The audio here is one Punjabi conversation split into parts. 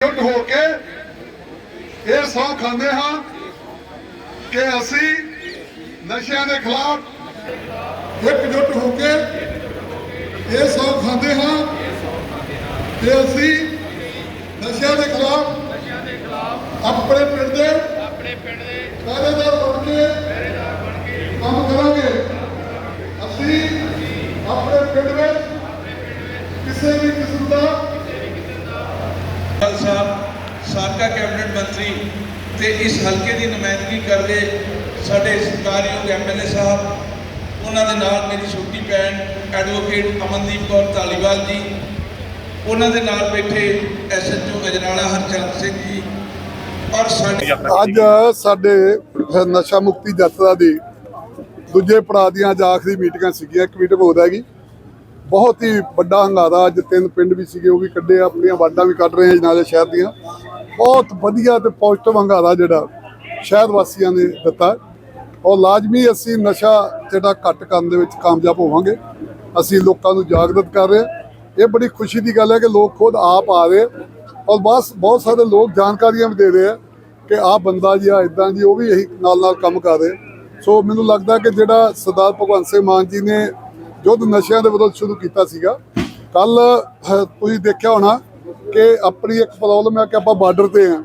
ਜੁੱਟ ਹੋ ਕੇ ਇਹ ਸੌ ਖਾਂਦੇ ਹਾਂ ਕਿ ਅਸੀਂ ਨਸ਼ਿਆਂ ਦੇ ਖਿਲਾਫ ਇੱਕ ਜੁੱਟ ਹੋ ਕੇ ਇਹ ਸੌ ਖਾਂਦੇ ਹਾਂ ਕਿ ਅਸੀਂ ਨਸ਼ਿਆਂ ਦੇ ਖਿਲਾਫ ਆਪਣੇ ਪਿੰਡ ਦੇ ਆਪਣੇ ਪਿੰਡ ਦੇ ਪਹਿਰੇਦਾਰ ਬਣ ਕੇ ਕੰਮ ਕਰਾਂਗੇ ਅਸੀਂ ਆਪਣੇ ਪਿੰਡ ਵਿੱਚ ਕਿਸੇ ਵੀ ਕਿਸਮ ਦਾ ਗੱਲ ਸਾਹਿਬ ਸਾਬਕਾ ਕੈਬਨਿਟ ਮੰਤਰੀ ਤੇ ਇਸ ਹਲਕੇ ਦੀ ਨੁਮਾਇੰਦਗੀ ਕਰਦੇ ਸਾਡੇ ਸਤਿਕਾਰਯੋਗ ਐਮਐਲਏ ਸਾਹਿਬ, ਉਹਨਾਂ ਦੇ ਨਾਲ ਮੇਰੀ ਛੋਟੀ ਭੈਣ ਐਡਵੋਕੇਟ ਅਮਨਦੀਪ ਕੌਰ ਧਾਲੀਵਾਲ ਜੀ, ਉਹਨਾਂ ਦੇ ਨਾਲ ਬੈਠੇ ਐਸਐਚਓ ਅਜਨਾਲਾ ਹਰਚੰਦ ਸਿੰਘ ਜੀ ਔਰ ਸਾਡੇ ਅੱਜ ਸਾਡੇ ਨਸ਼ਾ ਮੁਕਤੀ ਯਾਤਰਾ ਦੀ ਦੂਜੇ ਪੜਾਅ ਦੀਆਂ ਅੱਜ ਆਖਰੀ ਮੀਟਿੰਗਾਂ ਸੀਗੀਆਂ, ਇੱਕ ਮੀਟਿੰਗ ਹੋ ਰਹੀ ਬਹੁਤ ਹੀ ਵੱਡਾ ਹੰਗਾਰਾ ਅੱਜ ਤਿੰਨ ਪਿੰਡ ਵੀ ਸੀਗੇ, ਉਹ ਵੀ ਕੱਢੇ, ਆਪਣੀਆਂ ਵਾਰਡਾਂ ਵੀ ਕੱਢ ਰਹੇ ਆ ਨਾਲੇ ਸ਼ਹਿਰ ਦੀਆਂ। ਬਹੁਤ ਵਧੀਆ ਤੇ ਪੋਜ਼ਿਟਿਵ ਹੰਗਾਰਾ ਜਿਹੜਾ ਸ਼ਹਿਰ ਵਾਸੀਆਂ ਨੇ ਦਿੱਤਾ। ਔਰ ਲਾਜ਼ਮੀ ਅਸੀਂ ਨਸ਼ਾ ਜਿਹੜਾ ਘੱਟ ਕਰਨ ਦੇ ਵਿੱਚ ਕਾਮਯਾਬ ਹੋਵਾਂਗੇ। ਅਸੀਂ ਲੋਕਾਂ ਨੂੰ ਜਾਗਰਤ ਕਰ ਰਹੇ ਹਾਂ। ਇਹ ਬੜੀ ਖੁਸ਼ੀ ਦੀ ਗੱਲ ਹੈ ਕਿ ਲੋਕ ਖੁਦ ਆਪ ਆ ਰਹੇ ਔਰ ਬਸ ਬਹੁਤ ਸਾਰੇ ਲੋਕ ਜਾਣਕਾਰੀਆਂ ਵੀ ਦੇ ਰਹੇ ਆ ਕਿ ਆਹ ਬੰਦਾ ਜੀ ਆ ਇਦਾਂ ਜੀ, ਉਹ ਵੀ ਇਹੀ ਨਾਲ ਨਾਲ ਕੰਮ ਕਰ ਰਹੇ ਸੋ ਮੈਨੂੰ ਲੱਗਦਾ ਕਿ ਜਿਹੜਾ ਸਰਦਾਰ ਭਗਵੰਤ ਸਿੰਘ ਮਾਨ ਜੀ ਨੇ ਯੁੱਧ ਨਸ਼ਿਆਂ ਦੇ ਵਿਰੁੱਧ ਸ਼ੁਰੂ ਕੀਤਾ ਸੀਗਾ ਕੱਲ ਤੁਸੀਂ ਦੇਖਿਆ ਹੋਣਾ ਕਿ ਆਪਣੀ ਇੱਕ ਪ੍ਰੋਬਲਮ ਹੈ ਕਿ ਆਪਾਂ ਬਾਰਡਰ ਤੇ ਆ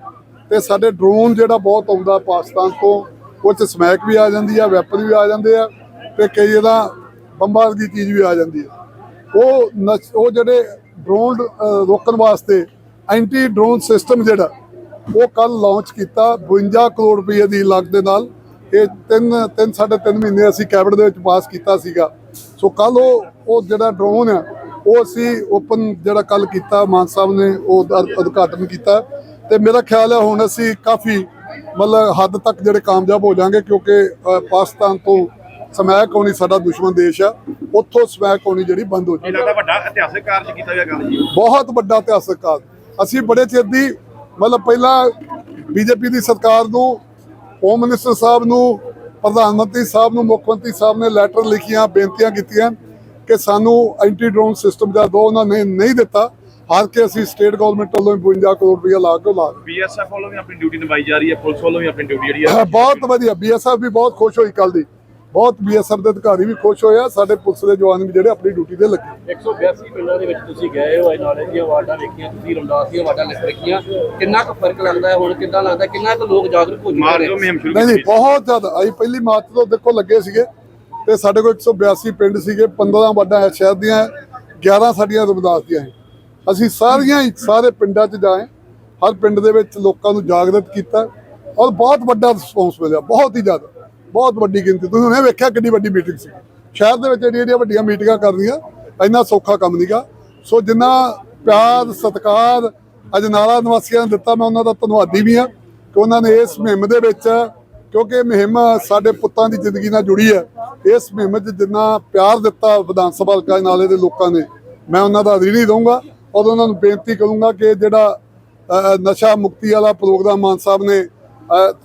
ਤੇ ਸਾਡੇ ਡਰੋਨ ਜਿਹੜਾ ਬਹੁਤ ਆਉਂਦਾ ਪਾਕਿਸਤਾਨ ਤੋਂ, ਉਹ 'ਚ ਸਮੈਕ ਵੀ ਆ ਜਾਂਦੀ ਆ ਵੈਪਨ ਵੀ ਆ ਜਾਂਦੇ ਆ ਤੇ ਕਈ ਇਹਦਾ ਬੰਬਾਂ ਦੀ ਚੀਜ਼ ਵੀ ਆ ਜਾਂਦੀ ਆ। ਉਹ ਨਸ਼- ਉਹ ਜਿਹੜੇ ਡਰੋਨ ਰੋਕਣ ਵਾਸਤੇ ਐਂਟੀ ਡਰੋਨ ਸਿਸਟਮ ਜਿਹੜਾ, ਉਹ ਕੱਲ ਲਾਂਚ ਕੀਤਾ 52 ਕਰੋੜ ਰੁਪਏ ਦੀ ਲੱਗ ਦੇ ਨਾਲ ਇਹ ਤਿੰਨ ਤਿੰਨ ਸਾਢੇ ਤਿੰਨ ਮਹੀਨੇ ਅਸੀਂ ਕੈਬਨਿਟ ਦੇ ਵਿੱਚ ਪਾਸ ਕੀਤਾ ਸੀਗਾ। ਸੋ ਕੱਲ ਉਹ ਉਹ ਜਿਹੜਾ ਡਰੋਨ ਆ ਉਹ ਅਸੀਂ ਓਪਨ ਜਿਹੜਾ ਕੱਲ ਕੀਤਾ ਮਾਨ ਸਾਹਿਬ ਨੇ ਉਹ ਉਦ- ਉਦਘਾਟਨ ਕੀਤਾ। ਤੇ ਮੇਰਾ ਖਿਆਲ ਹੈ ਹੁਣ ਅਸੀਂ ਕਾਫੀ ਮਤਲਬ ਹੱਦ ਤੱਕ ਜਿਹੜੇ ਕਾਮਯਾਬ ਹੋ ਜਾਾਂਗੇ ਕਿਉਂਕਿ ਪਾਕਿਸਤਾਨ ਤੋਂ ਸਮੈਕ ਹੋਣੀ ਸਾਡਾ ਦੁਸ਼ਮਣ ਦੇਸ਼ ਆ। ਉੱਥੋਂ ਸਮੈਕ ਹੋਣੀ ਜਿਹੜੀ ਬੰਦ ਹੋ ਇਹ ਜਾਊਗੀ ਲੱਗਦਾ ਵੱਡਾ ਇਤਿਹਾਸਕ ਕਾਰਜ ਕੀਤਾ ਗਿਆ ਗੱਲ ਜੀ। ਬਹੁਤ ਵੱਡਾ ਇਤਿਹਾਸਕ ਕਾਲ ਅਸੀਂ ਬੜੇ ਚਿਰ ਦੀ ਮਤਲਬ ਪਹਿਲਾਂ ਬੀਜੇਪੀ ਦੀ ਸਰਕਾਰ ਨੂੰ ਹੋਮ ਮਿਨਿਸਟਰ ਸਾਹਿਬ ਨੂੰ ਪ੍ਰਧਾਨ ਮੰਤਰੀ ਸਾਹਿਬ ਨੂੰ ਮੁੱਖ ਮੰਤਰੀ ਸਾਹਿਬ ਨੇ ਲੈਟਰ ਲਿਖੀਆਂ ਬੇਨਤੀਆਂ ਕੀਤੀਆਂ ਕਿ ਸਾਨੂੰ ਐਂਟੀ ਡਰੋਨ ਸਿਸਟਮ ਦਾ ਦੋ ਉਹਨਾਂ ਨੇ ਨਹੀਂ ਦਿੱਤਾ। ਹਾਰ ਕੇ ਅਸੀਂ ਸਟੇਟ ਗਵਰਨਮੈਂਟ ਵੱਲੋਂ 52 ਕਰੋੜ ਰੁਪਇਆ ਲਾ ਕੇ ਲਾ। ਬੀਐਸਐਫ ਵੱਲੋਂ ਵੀ ਆਪਣੀ ਡਿਊਟੀ ਨਿਭਾਈ ਜਾ ਰਹੀ ਹੈ ਪੁਲਿਸ ਵੱਲੋਂ ਵੀ ਆਪਣੀ ਡਿਊਟੀ ਜਿਹੜੀ ਹਾਂ, ਬਹੁਤ ਵਧੀਆ। ਬੀਐਸਐਫ ਵੀ ਬਹੁਤ ਖੁਸ਼ ਹੋਈ ਕੱਲ ਦੀ। ਬਹੁਤ ਬੀਐਸਐਫ ਦੇ ਅਧਿਕਾਰੀ ਵੀ ਖੁਸ਼ ਹੋਏ ਆ ਸਾਡੇ ਪੁਲਿਸ ਦੇ ਜਵਾਨ ਵੀ ਜਿਹੜੇ ਆਪਣੀ ਡਿਊਟੀ ਤੇ ਲੱਗੇ। 182 ਪਿੰਡਾਂ ਦੇ ਵਿੱਚ ਤੁਸੀਂ ਗਏ ਹੋ ਨਾਲੇ ਦੀਆਂ ਵਾਰਡਾਂ ਵੇਖੀਆਂ ਤੁਸੀਂ ਰਮਦਾਸ ਦੀਆਂ ਵਾਰਡਾਂ ਲਿਖ ਰੱਖੀਆਂ। ਕਿੰਨਾ ਕੁ ਫ਼ਰਕ ਲੱਗਦਾ ਹੈ ਹੁਣ ਕਿੱਦਾਂ ਲੱਗਦਾ ਕਿੰਨਾ ਕੁ ਲੋਕ ਜਾਗਰੂਕ ਹੋ ਚੁੱਕੇ ਨੇ? ਨਹੀਂ ਨਹੀਂ ਬਹੁਤ ਜ਼ਿਆਦਾ। ਅਸੀਂ ਪਹਿਲੀ ਮਾਰਚ ਤੋਂ ਦੇਖੋ ਲੱਗੇ ਸੀਗੇ ਤੇ ਸਾਡੇ ਕੋਲ 182 ਪਿੰਡ ਸੀਗੇ 15 ਵੱਡਾ ਸ਼ਹਿਰ ਦੀਆਂ 11 ਸਾਡੀਆਂ ਰਮਦਾਸ ਦੀਆਂ। ਅਸੀਂ ਸਾਰੀਆਂ ਸਾਰੇ ਪਿੰਡਾਂ 'ਚ ਜਾਏ ਹਰ ਪਿੰਡ ਦੇ ਵਿੱਚ ਲੋਕਾਂ ਨੂੰ ਜਾਗਰਤ ਕੀਤਾ ਔਰ ਬਹੁਤ ਵੱਡਾ ਰਿਸਪੌਂਸ ਮਿਲਿਆ ਬਹੁਤ ਹੀ ਜ਼ਿਆਦਾ। ਬਹੁਤ ਵੱਡੀ ਗਿਣਤੀ। ਤੁਸੀਂ ਹੁਣੇ ਵੇਖਿਆ ਕਿੰਨੀ ਵੱਡੀ ਮੀਟਿੰਗ ਸੀ। ਸ਼ਹਿਰ ਦੇ ਵਿੱਚ ਏਡੀਆਂ ਵੱਡੀਆਂ ਮੀਟਿੰਗਾਂ ਕਰਦੀਆਂ ਇੰਨਾ ਸੌਖਾ ਕੰਮ ਨਹੀਂਗਾ ਸੋ ਜਿੰਨਾ ਪਿਆਰ, ਸਤਿਕਾਰ ਅਜਨਾਲਾ ਨਿਵਾਸੀਆਂ ਨੇ ਦਿੱਤਾ, ਮੈਂ ਉਹਨਾਂ ਦਾ ਧੰਨਵਾਦੀ ਵੀ ਹਾਂ ਕਿ ਉਹਨਾਂ ਨੇ ਇਸ ਮੁਹਿੰਮ ਦੇ ਵਿੱਚ, ਕਿਉਂਕਿ ਇਹ ਮੁਹਿੰਮ ਸਾਡੇ ਪੁੱਤਾਂ ਦੀ ਜ਼ਿੰਦਗੀ ਨਾਲ ਜੁੜੀ ਹੈ। ਇਸ ਮੁਹਿੰਮ 'ਚ ਜਿੰਨਾ ਪਿਆਰ ਦਿੱਤਾ ਵਿਧਾਨ ਸਭਾ ਹਲਕਾ ਨਾਲੇ ਦੇ ਲੋਕਾਂ ਨੇ, ਮੈਂ ਉਹਨਾਂ ਦਾ ঋਣੀ ਦਊਂਗਾ ਔਰ ਉਹਨਾਂ ਨੂੰ ਬੇਨਤੀ ਕਰੂੰਗਾ ਕਿ ਜਿਹੜਾ ਨਸ਼ਾ ਮੁਕਤੀ ਵਾਲਾ ਪ੍ਰੋਗਰਾਮ ਮਾਨ ਸਾਹਿਬ ਨੇ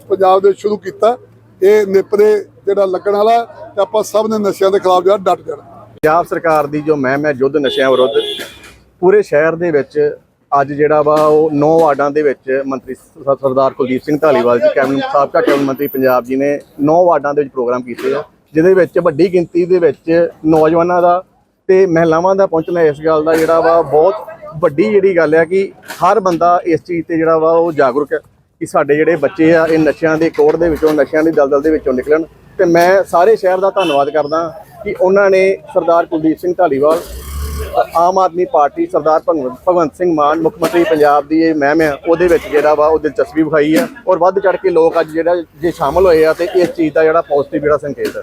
ਪੰਜਾਬ ਦੇ ਸ਼ੁਰੂ ਕੀਤਾ ਇਹ ਨਿਪਰੇ ਜਿਹੜਾ ਲੱਗਣ ਵਾਲਾ ਤੇ ਆਪਾਂ ਸਭ ਨੇ ਨਸ਼ਿਆਂ ਦੇ ਖਿਲਾਫ ਜਿਹੜਾ ਡਟ ਜਾਣਾ। ਪੰਜਾਬ ਸਰਕਾਰ ਦੀ ਜੋ ਮਹਿਮ ਹੈ ਯੁੱਧ ਨਸ਼ਿਆਂ ਵਿਰੁੱਧ, ਪੂਰੇ ਸ਼ਹਿਰ ਦੇ ਵਿੱਚ ਅੱਜ ਜਿਹੜਾ ਵਾ ਉਹ ਨੌ ਵਾਰਡਾਂ ਦੇ ਵਿੱਚ ਮੰਤਰੀ ਸ- ਸਰਦਾਰ ਕੁਲਦੀਪ ਸਿੰਘ ਢਾਲੀਵਾਲ ਜੀ, ਕੈਬਨਿਟ ਸਾਬਕਾ ਕੈਬਨਿਟ ਮੰਤਰੀ ਪੰਜਾਬ ਜੀ ਨੇ ਨੌ ਵਾਰਡਾਂ ਦੇ ਵਿੱਚ ਪ੍ਰੋਗਰਾਮ ਕੀਤੇ ਆ, ਜਿਹਦੇ ਵਿੱਚ ਵੱਡੀ ਗਿਣਤੀ ਦੇ ਵਿੱਚ ਨੌਜਵਾਨਾਂ ਦਾ ਤੇ ਮਹਿਲਾਵਾਂ ਦਾ ਪਹੁੰਚਣਾ ਇਸ ਗੱਲ ਦਾ ਜਿਹੜਾ ਵਾ ਬਹੁਤ ਵੱਡੀ ਜਿਹੜੀ ਗੱਲ ਹੈ ਕਿ ਹਰ ਬੰਦਾ ਇਸ ਚੀਜ਼ ਤੇ ਜਿਹੜਾ ਵਾ ਉਹ ਜਾਗਰੂਕ ਹੈ। ਕਿ ਸਾਡੇ ਜਿਹੜੇ ਬੱਚੇ ਆ, ਇਹ ਨਸ਼ਿਆਂ ਦੇ ਕੋੜ ਦੇ ਵਿੱਚੋਂ, ਨਸ਼ਿਆਂ ਦੀ ਦਲਦਲ ਦੇ ਵਿੱਚੋਂ ਨਿਕਲਣ। ਤੇ ਮੈਂ ਸਾਰੇ ਸ਼ਹਿਰ ਦਾ ਧੰਨਵਾਦ ਕਰਦਾ ਕਿ ਉਹਨਾਂ ਨੇ ਸਰਦਾਰ ਕੁਲਦੀਪ ਸਿੰਘ ਢਾਲੀਵਾਲ ਆਮ ਆਦਮੀ ਪਾਰਟੀ ਸਰਦਾਰ ਭਗਵੰਤ ਭਗਵੰਤ ਸਿੰਘ ਮਾਨ, ਮੁੱਖ ਮੰਤਰੀ ਪੰਜਾਬ ਦੀ ਇਹ ਮਹਿਮ ਹੈ ਉਹਦੇ ਵਿੱਚ ਜਿਹੜਾ ਵਾ ਉਹ ਦਿਲਚਸਪੀ ਵਿਖਾਈ ਹੈ ਔਰ ਵੱਧ ਚੜ ਕੇ ਲੋਕ ਅੱਜ ਜਿਹੜਾ, ਜੇ ਸ਼ਾਮਲ ਹੋਏ ਆ ਤੇ ਇਸ ਚੀਜ਼ ਦਾ ਜਿਹੜਾ ਪੋਜ਼ਿਟਿਵ ਜਿਹੜਾ ਸੰਕੇਤ ਹੈ